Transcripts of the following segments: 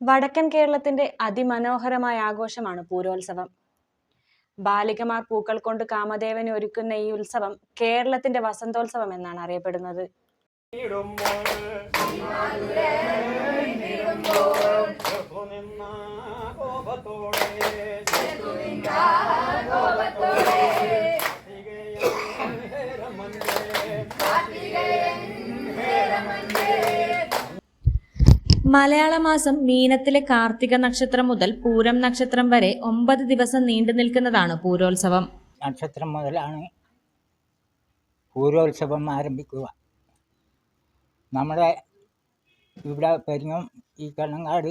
വടക്കൻ കേരളത്തിന്റെ അതിമനോഹരമായ ആഘോഷമാണ് പൂരോത്സവം. ബാലികമാർ പൂക്കൾ കൊണ്ട് കാമദേവനെ ഒരുക്കുന്ന ഈ ഉത്സവം കേരളത്തിന്റെ വസന്തോത്സവം എന്നാണ് അറിയപ്പെടുന്നത്. കോപത്തോടെ മലയാള മാസം മീനത്തിലെ കാർത്തിക നക്ഷത്രം മുതൽ പൂരം നക്ഷത്രം വരെ ഒമ്പത് ദിവസം നീണ്ടു നിൽക്കുന്നതാണ് പൂരോത്സവം. നക്ഷത്രം മുതലാണ് പൂരോത്സവം ആരംഭിക്കുക. നമ്മുടെ ഇവിടെ പെരിങ്ങും ഈ കണ്ണങ്ങാട്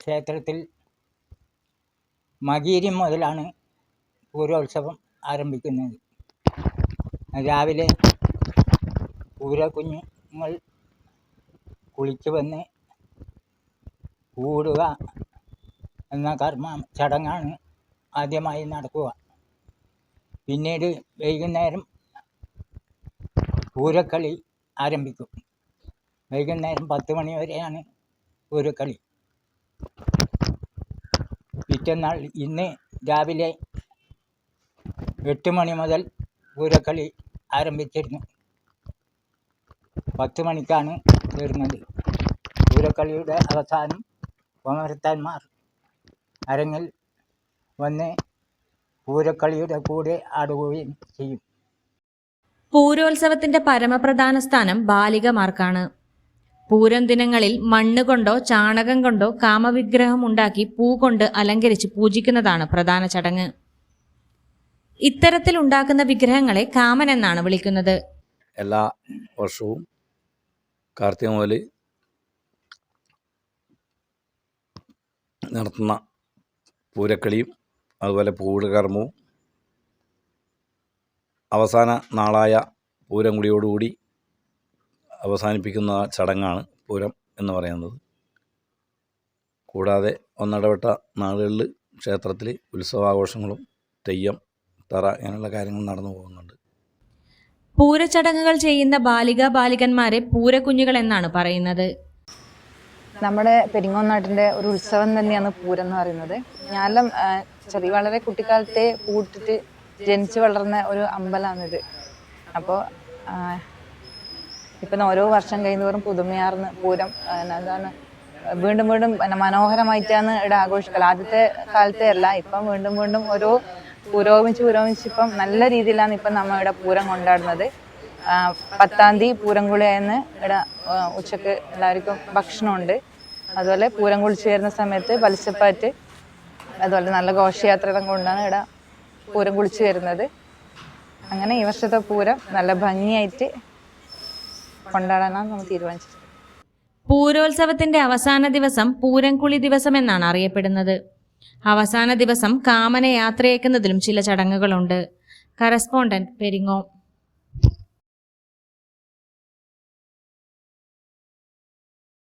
ക്ഷേത്രത്തിൽ മകീരം മുതലാണ് പൂരോത്സവം ആരംഭിക്കുന്നത്. രാവിലെ പൂരക്കുഞ്ഞുങ്ങൾ കുളിച്ചു വന്ന് കൂടുക എന്ന കർമ്മ ചടങ്ങാണ് ആദ്യമായി നടക്കുക. പിന്നീട് വൈകുന്നേരം പൂരക്കളി ആരംഭിക്കും. വൈകുന്നേരം പത്ത് മണി വരെയാണ് പൂരക്കളി പിറ്റന്നാൾ ഇന്ന് രാവിലെ എട്ട് മണി മുതൽ പൂരക്കളി ആരംഭിച്ചിരുന്നു. പത്ത് മണിക്കാണ് വരുന്നത്. പൂരക്കളിയുടെ അവസാനം കൊമരത്താന്മാർ അരങ്ങിൽ വന്ന് പൂരക്കളിയുടെ കൂടെ ആടുകയും ചെയ്യും. പൂരോത്സവത്തിന്റെ പരമപ്രധാന സ്ഥാനം ബാലികമാർക്കാണ് പൂരം ദിനങ്ങളിൽ മണ്ണുകൊണ്ടോ ചാണകം കൊണ്ടോ കാമവിഗ്രഹം ഉണ്ടാക്കി പൂ കൊണ്ട് അലങ്കരിച്ച് പൂജിക്കുന്നതാണ് പ്രധാന ചടങ്ങ്. ഇത്തരത്തിൽ ഉണ്ടാക്കുന്ന വിഗ്രഹങ്ങളെ കാമൻ എന്നാണ് വിളിക്കുന്നത്. എല്ലാ വർഷവും കാർത്തിക നടത്തുന്ന പൂരക്കളിയും അതുപോലെ പൂരകർമ്മവും അവസാന നാളായ പൂരം കൂടിയോടുകൂടി അവസാനിപ്പിക്കുന്ന ചടങ്ങാണ് പൂരം എന്ന് പറയുന്നത്. കൂടാതെ ഒന്നിടവിട്ട നാളുകളിൽ ക്ഷേത്രത്തിൽ ഉത്സവാഘോഷങ്ങളും തെയ്യം തറ അങ്ങനെയുള്ള കാര്യങ്ങൾ നടന്നു പോകുന്നുണ്ട്. പൂരച്ചടങ്ങുകൾ ചെയ്യുന്ന ബാലിക ബാലികന്മാരെ പൂരക്കുഞ്ഞുകൾ എന്നാണ് പറയുന്നത്. നമ്മുടെ പെരിങ്ങോന്നാട്ടിന്റെ ഒരു ഉത്സവം തന്നെയാണ് പൂരം എന്ന് പറയുന്നത് ഞാനെല്ലാം ചെറിയ വളരെ കുട്ടിക്കാലത്തെ പൂട്ടിട്ട് ജനിച്ചു വളർന്ന ഒരു അമ്പലമാണിത് അപ്പോൾ ഇപ്പം ഓരോ വർഷം കഴിയുന്നവരും പുതുമയാർന്ന് പൂരം എന്താണ് വീണ്ടും വീണ്ടും മനോഹരമായിട്ടാണ് ഇവിടെ ആഘോഷിക്കൽ. ആദ്യത്തെ കാലത്തെ അല്ല ഇപ്പം വീണ്ടും വീണ്ടും ഓരോ പുരോഗമിച്ച് പുരോഗമിച്ച് ഇപ്പം നല്ല രീതിയിലാണ് ഇപ്പം നമ്മൾ ഇവിടെ പൂരം കൊണ്ടാടുന്നത്. പത്താം തീയതി പൂരംകുളിയെന്ന് ഇവിടെ ഉച്ചയ്ക്ക് എല്ലാവർക്കും ഭക്ഷണമുണ്ട്. അതുപോലെ പൂരംകുളി ചേരുന്ന സമയത്ത് പലിശപ്പാറ്റ് അതുപോലെ നല്ല ഘോഷയാത്രകളും കൊണ്ടാണ് ഇവിടെ പൂരം കുളിച്ച് വരുന്നത് അങ്ങനെ ഈ വർഷത്തെ പൂരം നല്ല ഭംഗിയായിട്ട് കൊണ്ടാടാനാണ് നമ്മൾ തീരുമാനിച്ചത്. പൂരോത്സവത്തിന്റെ അവസാന ദിവസം പൂരംകുളി ദിവസം എന്നാണ് അറിയപ്പെടുന്നത്. അവസാന ദിവസം കാമന യാത്രയേക്കുന്നതിലും ചില ചടങ്ങുകളുണ്ട്. കറസ്പോണ്ടന്റ് പെരിങ്ങോം.